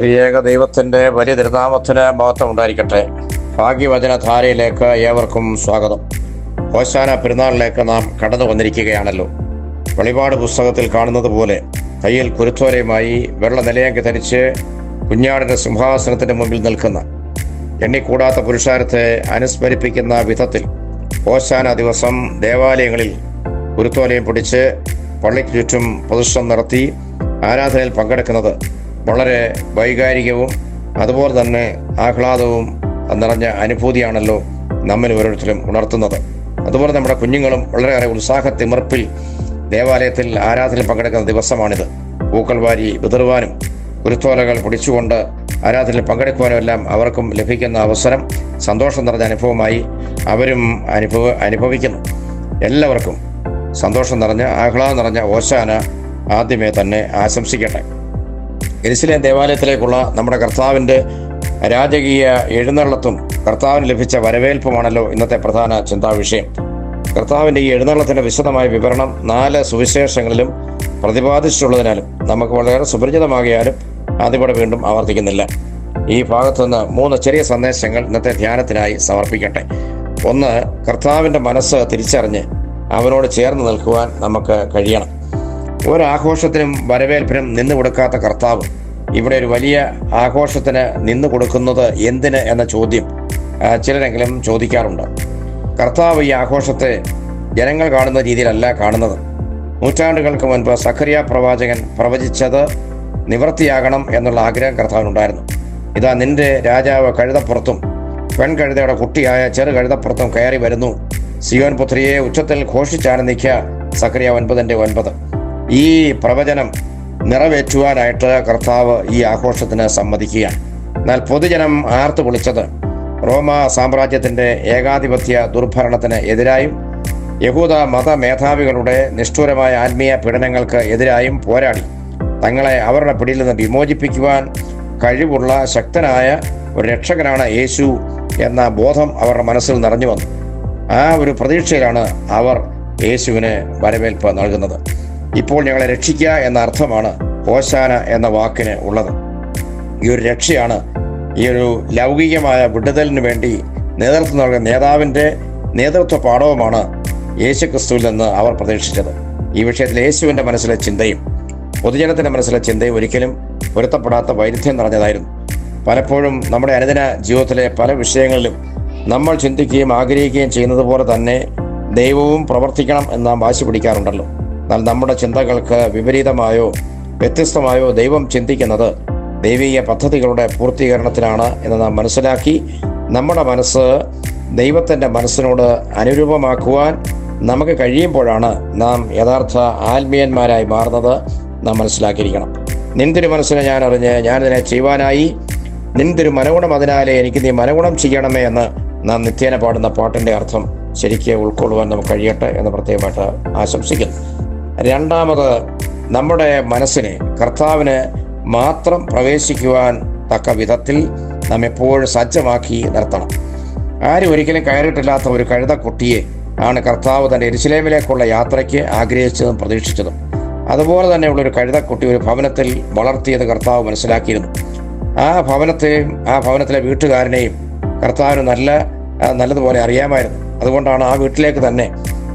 ത്രിയേക ദൈവത്തിന്റെ വലിയ തിരുനാമത്തിന് മഹത്വം ഉണ്ടായിരിക്കട്ടെ ഭാഗ്യവചന ധാരയിലേക്ക് ഏവർക്കും സ്വാഗതം. ഓശാന പെരുന്നാളിലേക്ക് നാം കടന്നു വന്നിരിക്കുകയാണല്ലോ. വെളിപാട് പുസ്തകത്തിൽ കാണുന്നത് പോലെ കയ്യിൽ കുരുത്തോലയുമായി വെള്ള നിലയങ്കി ധരിച്ച് കുഞ്ഞാടിന്റെ സിംഹാസനത്തിന്റെ മുമ്പിൽ നിൽക്കുന്ന എണ്ണിക്കൂടാത്ത പുരുഷാരത്തെ അനുസ്മരിപ്പിക്കുന്ന വിധത്തിൽ ഓശാന ദിവസം ദേവാലയങ്ങളിൽ കുരുത്തോലയും പിടിച്ച് പള്ളിക്ക് ചുറ്റും പ്രദർശനം നടത്തി ആരാധനയിൽ പങ്കെടുക്കുന്നത് വളരെ വൈകാരികവും അതുപോലെ തന്നെ ആഹ്ലാദവും നിറഞ്ഞ അനുഭൂതിയാണല്ലോ നമ്മിൽ ഓരോരുത്തരും ഉണർത്തുന്നത്. അതുപോലെ നമ്മുടെ കുഞ്ഞുങ്ങളും വളരെയേറെ ഉത്സാഹത്തിമിർപ്പിൽ ദേവാലയത്തിൽ ആരാധനയിൽ പങ്കെടുക്കുന്ന ദിവസമാണിത്. പൂക്കൾ വാരി വിതറുവാനും കുരുത്തോലകൾ പിടിച്ചുകൊണ്ട് ആരാധനയിൽ പങ്കെടുക്കുവാനും എല്ലാം അവർക്കും ലഭിക്കുന്ന അവസരം സന്തോഷം നിറഞ്ഞ അനുഭവമായി അവരും അനുഭവ അനുഭവിക്കുന്നു. എല്ലാവർക്കും സന്തോഷം നിറഞ്ഞ ആഹ്ലാദം നിറഞ്ഞ ഓശാന ആദ്യമേ തന്നെ ആശംസിക്കട്ടെ. എരിശിലേം ദേവാലയത്തിലേക്കുള്ള നമ്മുടെ കർത്താവിന്റെ രാജകീയ എഴുന്നള്ളത്തും കർത്താവിന് ലഭിച്ച വരവേൽപ്പുമാണല്ലോ ഇന്നത്തെ പ്രധാന ചിന്താ വിഷയം കർത്താവിന്റെ ഈ എഴുന്നള്ളത്തിന്റെ വിശദമായ വിവരണം നാല് സുവിശേഷങ്ങളിലും പ്രതിപാദിച്ചിട്ടുള്ളതിനാലും നമുക്ക് വളരെ സുപരിചിതമാകിയാലും ആദ്യപടെ വീണ്ടും ആവർത്തിക്കുന്നില്ല. ഈ ഭാഗത്തു നിന്ന് മൂന്ന് ചെറിയ സന്ദേശങ്ങൾ ഇന്നത്തെ ധ്യാനത്തിനായി സമർപ്പിക്കട്ടെ. ഒന്ന് കർത്താവിന്റെ മനസ്സ് തിരിച്ചറിഞ്ഞ് അവനോട് ചേർന്ന് നിൽക്കുവാൻ നമുക്ക് കഴിയണം. ഒരാഘോഷത്തിനും വരവേൽപ്പിനും നിന്നു കൊടുക്കാത്ത കർത്താവ് ഇവിടെ ഒരു വലിയ ആഘോഷത്തിന് നിന്നു കൊടുക്കുന്നത് എന്തിന് എന്ന ചോദ്യം ചിലരെങ്കിലും ചോദിക്കാറുണ്ട്. കർത്താവ് ഈ ആഘോഷത്തെ ജനങ്ങൾ കാണുന്ന രീതിയിലല്ല കാണുന്നത്. നൂറ്റാണ്ടുകൾക്ക് മുൻപ് സഖറിയ പ്രവാചകൻ പ്രവചിച്ചത് നിവൃത്തിയാകണം എന്നുള്ള ആഗ്രഹം കർത്താവിനുണ്ടായിരുന്നു. ഇതാ നിന്റെ രാജാവ് കഴുതപ്പുറത്തും പെൺകഴുതയുടെ കുട്ടിയായ ചെറു കഴുതപ്പുറത്തും കയറി വരുന്നു. സിയോൻ പുത്രിയെ ഉച്ചത്തിൽ ഘോഷിച്ചാനന്ദിക്കുക സക്രിയ ഒൻപതിന്റെ ഒൻപത്. ഈ പ്രവചനം നിറവേറ്റുവാനായിട്ട് കർത്താവ് ഈ ആഘോഷത്തിന് സമ്മതിക്കുകയാണ്. എന്നാൽ പൊതുജനം ആർത്തു വിളിച്ചത് റോമ സാമ്രാജ്യത്തിന്റെ ഏകാധിപത്യ ദുർഭരണത്തിന് എതിരായും യഹൂദ മത മേധാവികളുടെ നിഷ്ഠൂരമായ ആത്മീയ പീഡനങ്ങൾക്ക് എതിരായും പോരാടി. തങ്ങളെ അവരുടെ പിടിയിൽ നിന്ന് വിമോചിപ്പിക്കുവാൻ കഴിവുള്ള ശക്തനായ ഒരു രക്ഷകനാണ് യേശു എന്ന ബോധം അവരുടെ മനസ്സിൽ നിറഞ്ഞു വന്നു. ആ ഒരു പ്രതീക്ഷയിലാണ് അവർ യേശുവിന് വരവേൽപ്പ് നൽകുന്നത്. ഇപ്പോൾ ഞങ്ങളെ രക്ഷിക്കുക എന്ന അർത്ഥമാണ് ഓശാന എന്ന വാക്കിന് ഉള്ളത്. ഈ ഒരു രക്ഷയാണ് ഈ ഒരു ലൗകികമായ വിടുതലിന് വേണ്ടി നേതൃത്വം നൽകുന്ന നേതാവിന്റെ നേതൃത്വ പാഠവുമാണ് യേശു ക്രിസ്തുവിൽ നിന്ന് അവർ പ്രതീക്ഷിച്ചത്. ഈ വിഷയത്തിൽ യേശുവിന്റെ മനസ്സിലെ ചിന്തയും പൊതുജനത്തിന്റെ മനസ്സിലെ ചിന്തയും ഒരിക്കലും പൊരുത്തപ്പെടാത്ത വൈരുദ്ധ്യം നിറഞ്ഞതായിരുന്നു. പലപ്പോഴും നമ്മുടെ അനുദിന ജീവിതത്തിലെ പല വിഷയങ്ങളിലും നമ്മൾ ചിന്തിക്കുകയും ആഗ്രഹിക്കുകയും ചെയ്യുന്നത് പോലെ തന്നെ ദൈവവും പ്രവർത്തിക്കണം എന്ന് നാം വാശി പിടിക്കാറുണ്ടല്ലോ. എന്നാൽ നമ്മുടെ ചിന്തകൾക്ക് വിപരീതമായോ വ്യത്യസ്തമായോ ദൈവം ചിന്തിക്കുന്നത് ദൈവീയ പദ്ധതികളുടെ പൂർത്തീകരണത്തിനാണ് എന്ന് നാം മനസ്സിലാക്കി നമ്മുടെ മനസ്സ് ദൈവത്തിന്റെ മനസ്സിനോട് അനുരൂപമാക്കുവാൻ നമുക്ക് കഴിയുമ്പോഴാണ് നാം യഥാർത്ഥ ആത്മീയന്മാരായി മാറുന്നത് നാം മനസ്സിലാക്കിയിരിക്കണം. നിന്തിരു മനസ്സിനെ ഞാൻ അറിഞ്ഞ് ഞാനിതിനെ ചെയ്യുവാനായി നിന്തിരു മനഗുണം അതിനാലേ എനിക്ക് നീ മനഗുണം ചെയ്യണമേ എന്ന് നാം നിത്യേന പാടുന്ന പാട്ടിന്റെ അർത്ഥം ശരിക്കും ഉൾക്കൊള്ളുവാൻ നമുക്ക് കഴിയട്ടെ എന്ന് പ്രത്യേകമായിട്ട് ആശംസിക്കുന്നു. രണ്ടാമത് നമ്മുടെ മനസ്സിനെ കർത്താവിന് മാത്രം പ്രവേശിക്കുവാൻ തക്ക വിധത്തിൽ നാം എപ്പോഴും സജ്ജമാക്കി നിർത്തണം. ആരും ഒരിക്കലും കയറിയിട്ടില്ലാത്ത ഒരു കഴുതക്കുട്ടിയെ ആണ് കർത്താവ് തന്റെ എരിശിലേമിലേക്കുള്ള യാത്രയ്ക്ക് ആഗ്രഹിച്ചതും പ്രതീക്ഷിച്ചതും. അതുപോലെ തന്നെയുള്ള ഒരു കഴുതക്കുട്ടി ഒരു ഭവനത്തിൽ വളർത്തിയത് കർത്താവ് മനസ്സിലാക്കിയിരുന്നു. ആ ഭവനത്തെയും ആ ഭവനത്തിലെ വീട്ടുകാരനെയും കർത്താവിന് നല്ല നല്ലതുപോലെ അറിയാമായിരുന്നു. അതുകൊണ്ടാണ് ആ വീട്ടിലേക്ക് തന്നെ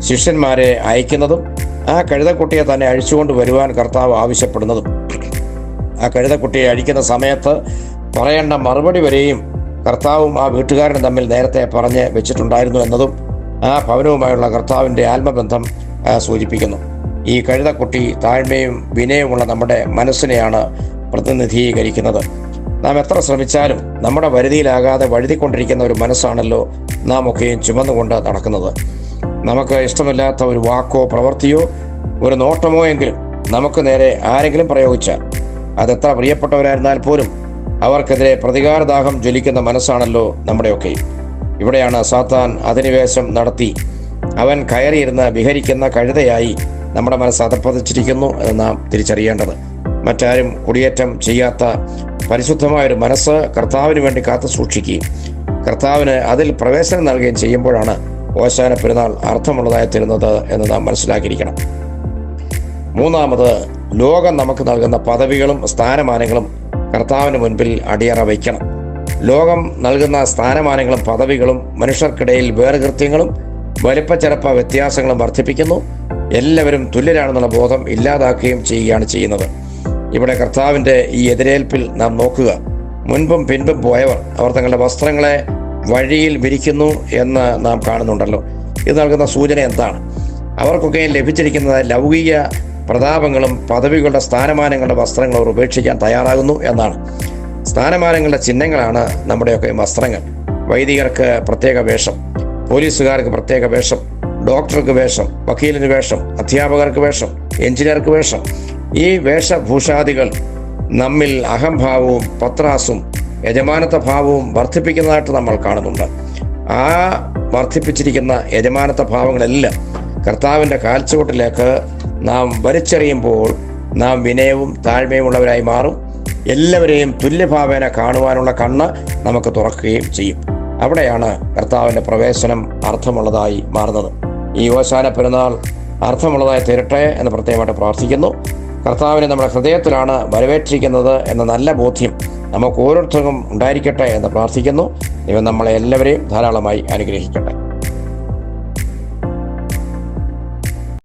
ശിഷ്യന്മാരെ അയക്കുന്നതും ആ കഴുതക്കുട്ടിയെ തന്നെ അഴിച്ചുകൊണ്ട് വരുവാൻ കർത്താവ് ആവശ്യപ്പെടുന്നതും. ആ കഴുതക്കുട്ടിയെ അഴിക്കുന്ന സമയത്ത് പറയേണ്ട മറുപടി വരെയും കർത്താവും ആ വീട്ടുകാരനും തമ്മിൽ നേരത്തെ പറഞ്ഞ് വെച്ചിട്ടുണ്ടായിരുന്നു എന്നതും ആ ഭവനവുമായുള്ള കർത്താവിന്റെ ആത്മബന്ധം സൂചിപ്പിക്കുന്നു. ഈ കഴുതക്കുട്ടി താഴ്മയും വിനയവുമുള്ള നമ്മുടെ മനസ്സിനെയാണ് പ്രതിനിധീകരിക്കുന്നത്. നാം എത്ര ശ്രമിച്ചാലും നമ്മുടെ വരുതിയിലാകാതെ വഴുതിക്കൊണ്ടിരിക്കുന്ന ഒരു മനസ്സാണല്ലോ നാം ഒക്കെയും ചുമന്നുകൊണ്ട് നടക്കുന്നത്. നമുക്ക് ഇഷ്ടമില്ലാത്ത ഒരു വാക്കോ പ്രവൃത്തിയോ ഒരു നോട്ടമോ എങ്കിലും നമുക്ക് നേരെ ആരെങ്കിലും പ്രയോഗിച്ചാൽ. അതെത്ര പ്രിയപ്പെട്ടവരായിരുന്നാൽ പോലും അവർക്കെതിരെ പ്രതികാരദാഹം ജ്വലിക്കുന്ന മനസ്സാണല്ലോ നമ്മുടെയൊക്കെയും ഇവിടെയാണ് സാത്താൻ അധിനിവേശം നടത്തി. അവൻ കയറിയിരുന്ന് വിഹരിക്കുന്ന കഴുതയായി നമ്മുടെ മനസ്സ് അതപ്പതിച്ചിരിക്കുന്നു എന്ന് നാം തിരിച്ചറിയേണ്ടത്. മറ്റാരും കുടിയേറ്റം ചെയ്യാത്ത പരിശുദ്ധമായൊരു മനസ്സ് കർത്താവിന് വേണ്ടി കാത്തു സൂക്ഷിക്കുകയും കർത്താവിന് അതിൽ പ്രവേശനം നൽകുകയും ചെയ്യുമ്പോഴാണ് ഓശാന പെരുന്നാൾ അർത്ഥമുള്ളതായി തരുന്നത് എന്ന് നാം മനസ്സിലാക്കിയിരിക്കണം. മൂന്നാമത് ലോകം നമുക്ക് നൽകുന്ന പദവികളും സ്ഥാനമാനങ്ങളും കർത്താവിന് മുൻപിൽ അടിയറ വയ്ക്കണം. ലോകം നൽകുന്ന സ്ഥാനമാനങ്ങളും പദവികളും മനുഷ്യർക്കിടയിൽ വേർകൃത്യങ്ങളും വലിപ്പച്ചെറുപ്പ വ്യത്യാസങ്ങളും വർദ്ധിപ്പിക്കുന്നു. എല്ലാവരും തുല്യരാണെന്നുള്ള ബോധം ഇല്ലാതാക്കുകയും ചെയ്യുകയാണ് ചെയ്യുന്നത്. ഇവിടെ കർത്താവിന്റെ ഈ എതിരേൽപ്പിൽ നാം നോക്കുക. മുൻപും പിൻപും പോയവർ അവർ തങ്ങളുടെ വസ്ത്രങ്ങളെ വഴിയിൽ വിരിക്കുന്നു എന്ന് നാം കാണുന്നുണ്ടല്ലോ. ഇത് നൽകുന്ന സൂചന എന്താണ്? അവർക്കൊക്കെ ലഭിച്ചിരിക്കുന്നത് ലൗകിക പ്രതാപങ്ങളും പദവികളുടെ സ്ഥാനമാനങ്ങളുടെ വസ്ത്രങ്ങൾ അവർ ഉപേക്ഷിക്കാൻ തയ്യാറാകുന്നു എന്നാണ്. സ്ഥാനമാനങ്ങളുടെ ചിഹ്നങ്ങളാണ് നമ്മുടെയൊക്കെ വസ്ത്രങ്ങൾ. വൈദികർക്ക് പ്രത്യേക വേഷം പോലീസുകാർക്ക് പ്രത്യേക വേഷം ഡോക്ടർക്ക് വേഷം വക്കീലിന് വേഷം അധ്യാപകർക്ക് വേഷം എഞ്ചിനീയർക്ക് വേഷം. ഈ വേഷഭൂഷാദികൾ നമ്മിൽ അഹംഭാവവും പത്രാസും യജമാനത്വ ഭാവവും വർദ്ധിപ്പിക്കുന്നതായിട്ട് നമ്മൾ കാണുന്നുണ്ട്. ആ വർദ്ധിപ്പിച്ചിരിക്കുന്ന യജമാനത്വ ഭാവങ്ങളെല്ലാം കർത്താവിന്റെ കാൽച്ചുവട്ടിലേക്ക് നാം വലിച്ചെറിയുമ്പോൾ നാം വിനയവും താഴ്മയുമുള്ളവരായി മാറും. എല്ലാവരെയും തുല്യഭാവേന കാണുവാനുള്ള കണ്ണ് നമുക്ക് തുറക്കുകയും ചെയ്യും. അവിടെയാണ് കർത്താവിന്റെ പ്രവേശനം അർത്ഥമുള്ളതായി മാറുന്നത്. ഈ ഓശാന പെരുന്നാൾ അർത്ഥമുള്ളതായി തീരട്ടെ എന്ന് പ്രത്യേകമായിട്ട് പ്രാർത്ഥിക്കുന്നു. കർത്താവിനെ നമ്മുടെ ഹൃദയത്തിലാണ് വരവേറ്റിരിക്കുന്നത് എന്ന നല്ല ബോധ്യം നമുക്ക് ഓരോരുത്തർക്കും ഉണ്ടായിരിക്കട്ടെ എന്ന് പ്രാർത്ഥിക്കുന്നു. ദൈവം നമ്മളെ എല്ലാവരെയും ധാരാളമായി അനുഗ്രഹിക്കട്ടെ.